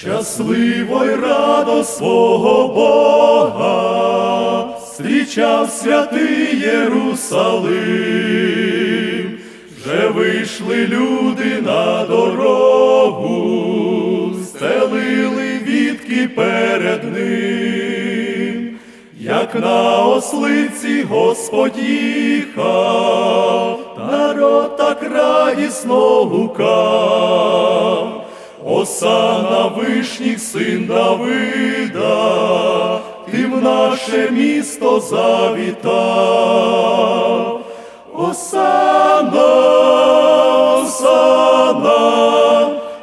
Щасливо й радо свого Бога, зустрічав святий Єрусалим, вже вийшли люди на дорогу, стелили вітки перед ним, як на ослиці Господь їхав, народ так радісно гукав. Осана вишніх син Давида, ти в наше місто завітав. Осана, Осана,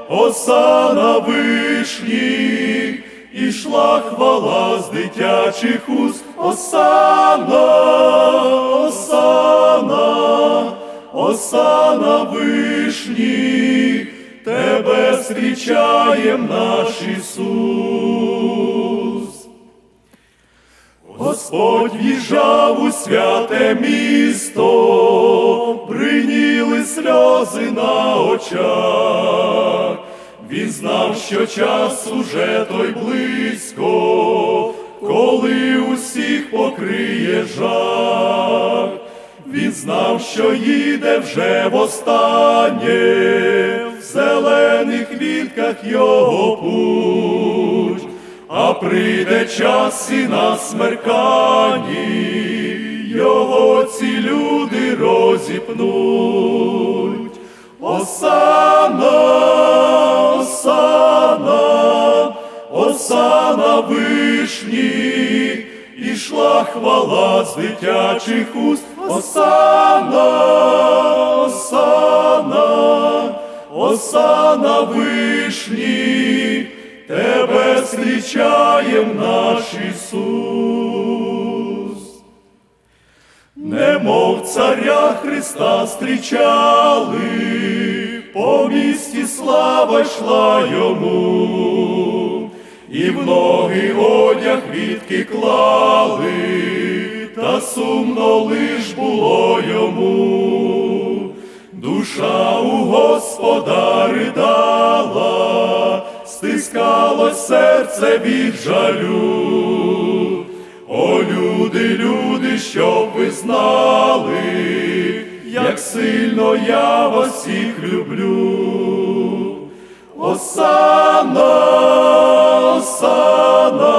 Осана вишніх, ішла хвала з дитячих уст. Осана, Осана, Осана вишніх, Тебе зустрічаєм наш Ісус. Господь в'їжджав у святе місто, бриніли сльози на очах. Він знав, що час уже той близько, коли усіх покриє жах. Він знав, що їде вже востаннє, зелених вітках його путь, а прийде час і на смерканні, його ці люди розіпнуть. Осана, осана, осана вишніх, ішла хвала з дитячих уст. Осана, осана, осана вишні, тебе зустрічаєм наш Ісус. Немов царя Христа зустрічали, по місті слава йшла йому, і в ноги одяг відки клали, та сумно лиш було йому, душа у Господа ридала, стискало серце від жалю. О, люди, люди, щоб ви знали, як сильно я вас всіх люблю. Осана, осана,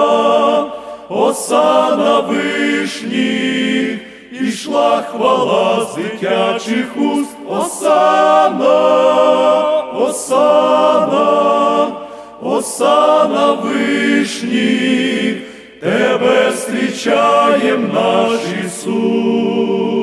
осана вишні, ішла хвала з дитячих уст. Осана, осана, осана вишні, тебе зустрічаєм наш Ісус.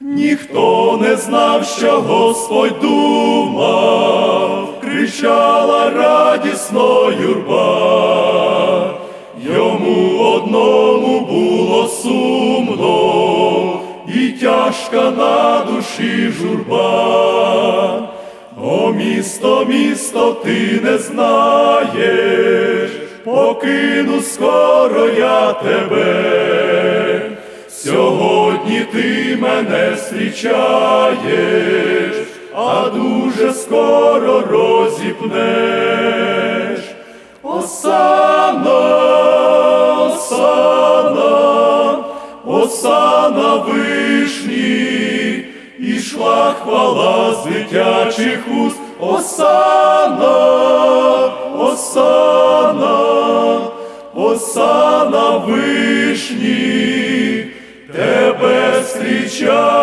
Ніхто не знав, що Господь думав, кричала радісно юрба, йому одному тяжка на душі журба. О, місто, місто, ти не знаєш, покину скоро я тебе. Сьогодні ти мене зустрічаєш, а дуже скоро розіпнеш. Осана, осана, осана вишні, ішла хвала з дитячих уст. Осана, осана, осана вишні, тебе зустрічає.